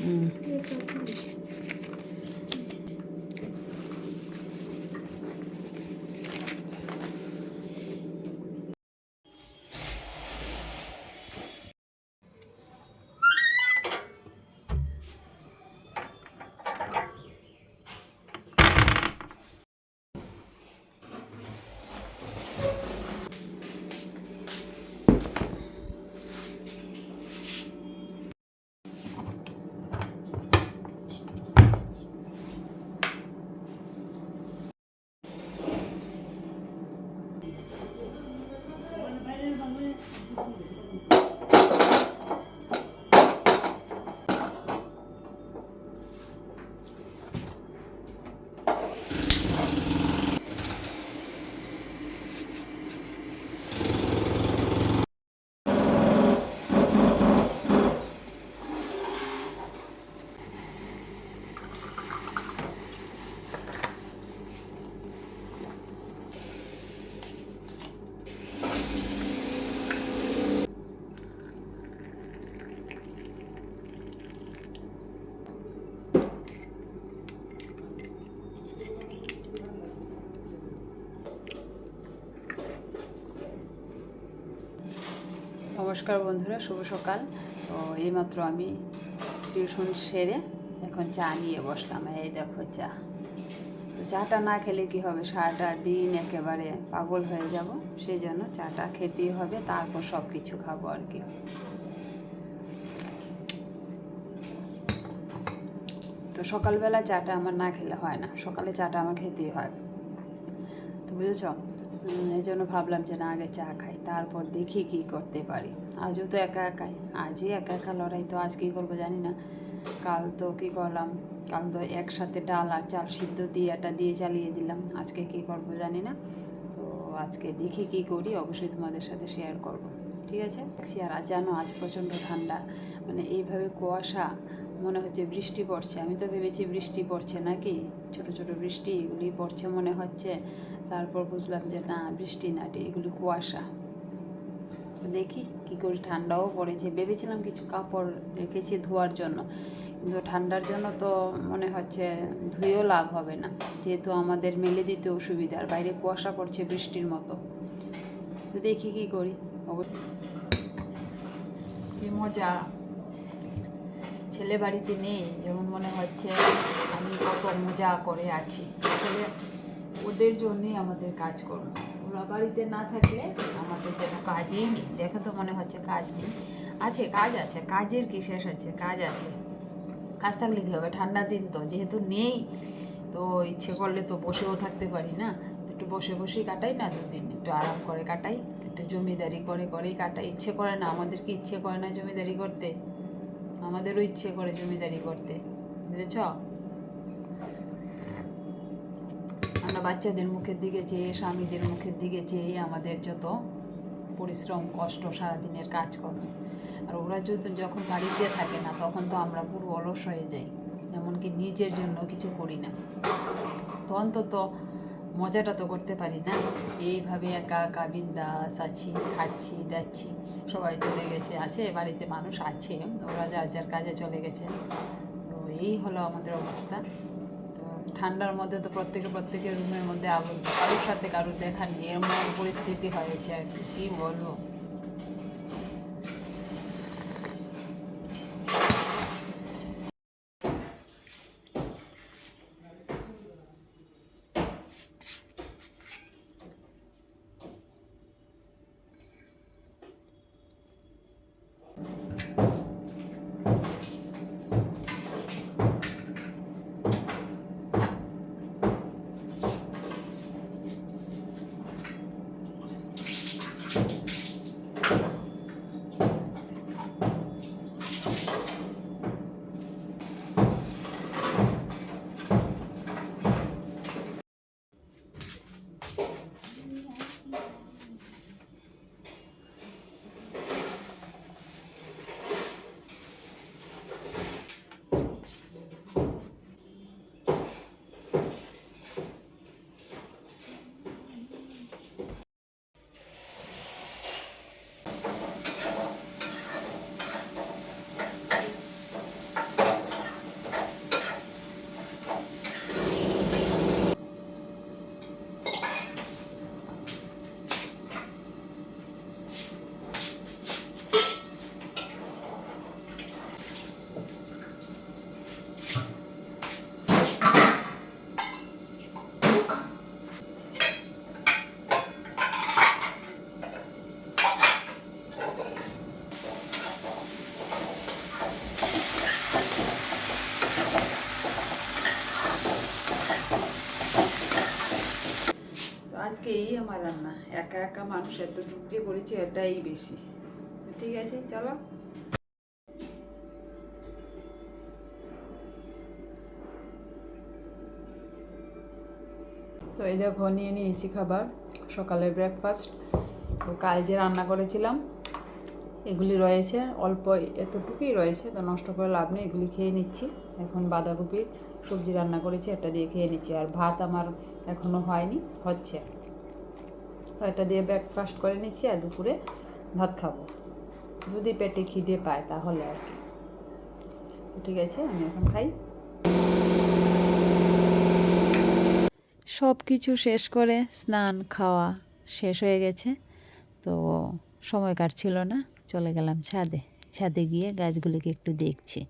嗯。নমস্কার বন্ধুরা, শুভ সকাল। তো এইমাত্র আমি টিউশন সেরে এখন চা নিয়ে বসলাম। এই দেখো চা। তো চাটা না খেলে কি হবে? সারাটা দিন একেবারে পাগল হয়ে যাব সেই জন্য চাটা খেতেই হবে, তারপর সব কিছু খাব আর কি। তো সকালবেলা চাটা আমার না খেলে হয় না। সকালে চাটা আমার খেতেই হয়। তো বুঝেছ? এই জন্য ভাবলাম যে না, আগে চা খাই, তারপর দেখি কি করতে পারি। আজও তো একা একাই, আজই একা একা লড়াই তো আজ কী করব জানি না। কাল তো কী করলাম, কাল তো একসাথে ডাল আর চাল সিদ্ধ দিয়ে একটা দিয়ে চালিয়ে দিলাম, আজকে কি করব জানি না। তো আজকে দেখি কি করি, অবশ্যই তোমাদের সাথে শেয়ার করব। ঠিক আছে? আর জানো আজ প্রচণ্ড ঠান্ডা মানে এইভাবে কুয়াশা মনে হচ্ছে বৃষ্টি পড়ছে। আমি তো ভেবেছি বৃষ্টি পড়ছে নাকি? ছোট ছোট বৃষ্টি এগুলি পড়ছে মনে হচ্ছে। তারপর বুঝলাম যে না, বৃষ্টি না এগুলি কুয়াশা। দেখি কি করি ঠান্ডাও পড়েছে। ভেবেছিলাম কিছু কাপড় রেখেছি ধোয়ার জন্য। কিন্তু ঠান্ডার জন্য তো মনে হচ্ছে ধুয়েও লাভ হবে না। যেহেতু আমাদের মেলে দিতে অসুবিধা, আর বাইরে কুয়াশা পড়ছে বৃষ্টির মতো। দেখি কি করি। অবশ্য কি মজা। ছেলে বাড়িতে নেই, যেমন মনে হচ্ছে আমি কত মজা করে আছি। আসলে ওদের জন্যই আমাদের কাজ করব। ওরা বাড়িতে না থাকলে আমাদের যেন কাজই নেই। দেখে তো মনে হচ্ছে কাজ নেই। আছে, কাজ আছে, কাজের কি শেষ আছে? কাজ আছে। কাজ থাকলে কী হবে? ঠান্ডা দিন তো, যেহেতু নেই, তো ইচ্ছে করলে তো বসেও থাকতে পারি না। একটু বসে বসেই কাটাই না দুদিন, একটু আরাম করে কাটাই। একটু জমিদারি করে করেই কাটাই। ইচ্ছে করে না, আমাদের কি ইচ্ছে করে না জমিদারি করতে? আমাদেরও ইচ্ছে করে জমিদারি করতে, বুঝেছ? আমরা বাচ্চাদের মুখের দিকে চেয়ে, স্বামীদের মুখের দিকে চেয়ে আমাদের যত পরিশ্রম, কষ্ট সারাদিনের কাজ কাজকর্ম আর ওরা যদি যখন বাড়িতে থাকে না, তখন তো আমরা পুরো অলস হয়ে যাই। এমনকি নিজের জন্য কিছু করি না। তো অন্তত মজাটা তো করতে পারি না। এইভাবে একা একা বিন্দাস আছি, খাচ্ছি, দেখছি, সবাই চলে গেছে, আছে, বাড়িতে মানুষ আছে, ওরা যার যার কাজে চলে গেছে। তো এই হলো আমাদের অবস্থা। তো ঠান্ডার মধ্যে তো প্রত্যেকে প্রত্যেকের রুমের মধ্যে আবদ্ধ কারোর সাথে কারোর দেখা নেই এরকম পরিস্থিতি হয়েছে আর কী বলব? আমার রান্না একা একা মানুষ এত যে করেছে, এটাই বেশি। ঠিক আছে, চলো। তো এই দেখো, নিয়ে নিয়েছি খাবার, সকালের ব্রেকফাস্ট তো কাল যে রান্না করেছিলাম, এগুলি রয়েছে, অল্প এতটুকুই রয়েছে, তো নষ্ট করে লাভ নেই, এগুলি খেয়ে নিচ্ছি। এখন বাঁধাকপির সবজি রান্না করেছি এটা দিয়ে খেয়ে নিচ্ছি। আর ভাত আমার এখনও হয়নি, হচ্ছে। এটা দিয়ে ব্রেকফাস্ট করে নিচ্ছি আর দুপুরে ভাত খাব। যদি পেটে খিদে পায় তাহলে আর কি। ঠিক আছে, আমি এখন খাই। সব কিছু শেষ করে স্নান খাওয়া শেষ হয়ে গেছে। তো সময় কাটছিল না, চলে গেলাম ছাদে। ছাদে গিয়ে গাছগুলিকে একটু দেখছি।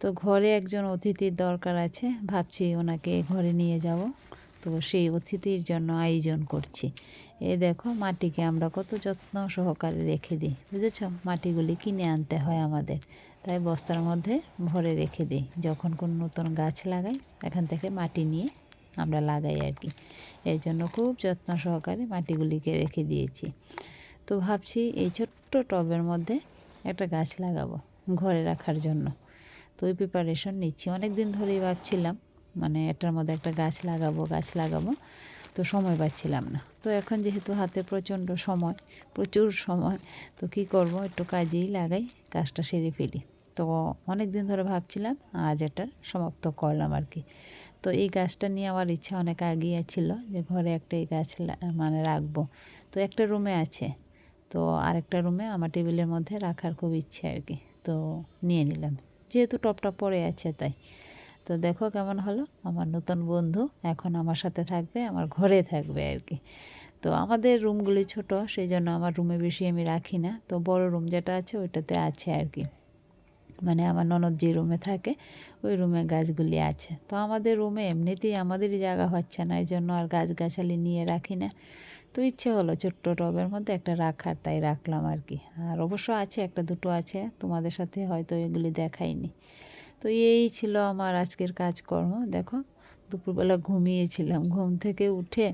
তো ঘরে একজন অতিথির দরকার আছে, ভাবছি ওনাকে ঘরে নিয়ে যাব। তো সেই অতিথির জন্য আয়োজন করছি। এ দেখো, মাটিকে আমরা কত যত্ন সহকারে রেখে দিই। বুঝেছ? মাটিগুলি কিনে আনতে হয় আমাদের। তাই বস্তার মধ্যে ভরে রেখে দিই। যখন কোনো নতুন গাছ লাগাই, এখান থেকে মাটি নিয়ে আমরা লাগাই আর কি। এই জন্য খুব যত্ন সহকারে মাটিগুলিকে রেখে দিয়েছি। তো ভাবছি এই ছোট্ট টবের মধ্যে একটা গাছ লাগাবো ঘরে রাখার জন্য। তো ওই প্রিপারেশন নিচ্ছি। অনেক দিন ধরেই ভাবছিলাম মানে এটার মধ্যে একটা গাছ লাগাবো গাছ লাগাবো। তো সময় পাচ্ছিলাম না। তো এখন যেহেতু হাতে প্রচণ্ড সময়, প্রচুর সময়, তো কি করব? একটু কাজেই লাগাই, কাজটা সেরে ফেলি। তো অনেক দিন ধরে ভাবছিলাম আজ এটা সমাপ্ত করলাম আর কি। তো এই গাছটা নিয়ে আমার ইচ্ছা অনেক আগিয়ে ছিল যে ঘরে একটা এই গাছ মানে রাখব। তো একটা রুমে আছে। তো আরেকটা রুমে আমার টেবিলের মধ্যে রাখার খুব ইচ্ছে আর কি। তো নিয়ে নিলাম। যেহেতু টপটা পড়ে আছে তাই। তো দেখো কেমন হলো? আমার নতুন বন্ধু এখন আমার সাথে থাকবে, আমার ঘরে থাকবে আর কি। তো আমাদের রুমগুলি ছোট সেই জন্য আমার রুমে বেশি আমি রাখি না। তো বড় রুম যেটা আছে ওইটাতে আছে আর কি। মানে আমার ননদ যে রুমে থাকে, ওই রুমে গাছগুলি আছে। তো আমাদের রুমে এমনিতেই আমাদেরই জায়গা হচ্ছে না এই জন্য আর গাছগাছালি নিয়ে রাখি না। তো ইচ্ছে হলো ছোট্ট টবের মধ্যে একটা রাখার, তাই রাখলাম আর কি। আর অবশ্য আছে, একটা দুটো আছে, তোমাদের সাথে হয়তো এগুলি দেখাইনি। তো এই ছিল আমার আজকের কাজকর্ম। দেখো, দুপুরবেলা ঘুমিয়েছিলাম। ঘুম থেকে উঠে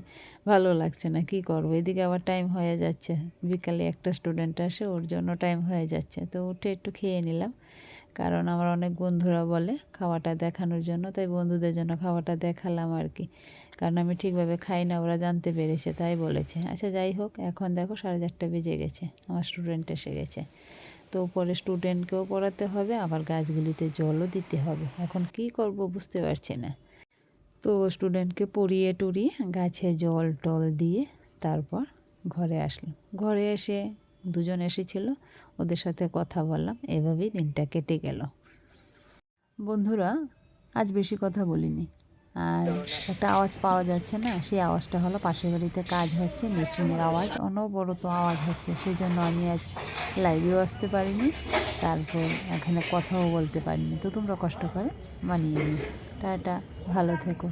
ভালো লাগছে না, কি করব? এদিকে আবার টাইম হয়ে যাচ্ছে। বিকালে একটা স্টুডেন্ট আসে, ওর জন্য টাইম হয়ে যাচ্ছে। তো উঠে একটু খেয়ে নিলাম। কারণ আমার অনেক বন্ধুরা বলে খাওয়াটা দেখানোর জন্য, তাই বন্ধুদের জন্য খাওয়াটা দেখালাম আর কি। কারণ আমি ঠিকভাবে খাই না, ওরা জানতে পেরেছে, তাই বলেছে। আচ্ছা যাই হোক, এখন দেখো সাড়ে চারটে বেজে গেছে, আমার স্টুডেন্ট এসে গেছে। তো পরে স্টুডেন্টকেও পড়াতে হবে, আবার গাছগুলিতে জলও দিতে হবে। এখন কি করব বুঝতে পারছি না। তো স্টুডেন্টকে পড়িয়ে টড়িয়ে গাছে জল টল দিয়ে তারপর ঘরে আসলাম। ঘরে এসে দুজন এসেছিল, ওদের সাথে কথা বললাম, এভাবেই দিনটা কেটে গেল। বন্ধুরা, আজ বেশি কথা বলিনি। আর একটা আওয়াজ পাওয়া যাচ্ছে না সেই আওয়াজটা হলো পাশের বাড়িতে কাজ হচ্ছে মেশিনের আওয়াজ অন্য বড় তো আওয়াজ হচ্ছে সেই জন্য আমি আজ লাইভেও আসতে পারিনি তারপর এখানে কথাও বলতে পারিনি। তো তোমরা কষ্ট করে মানিয়ে নিই টাটা ভালো থেকো।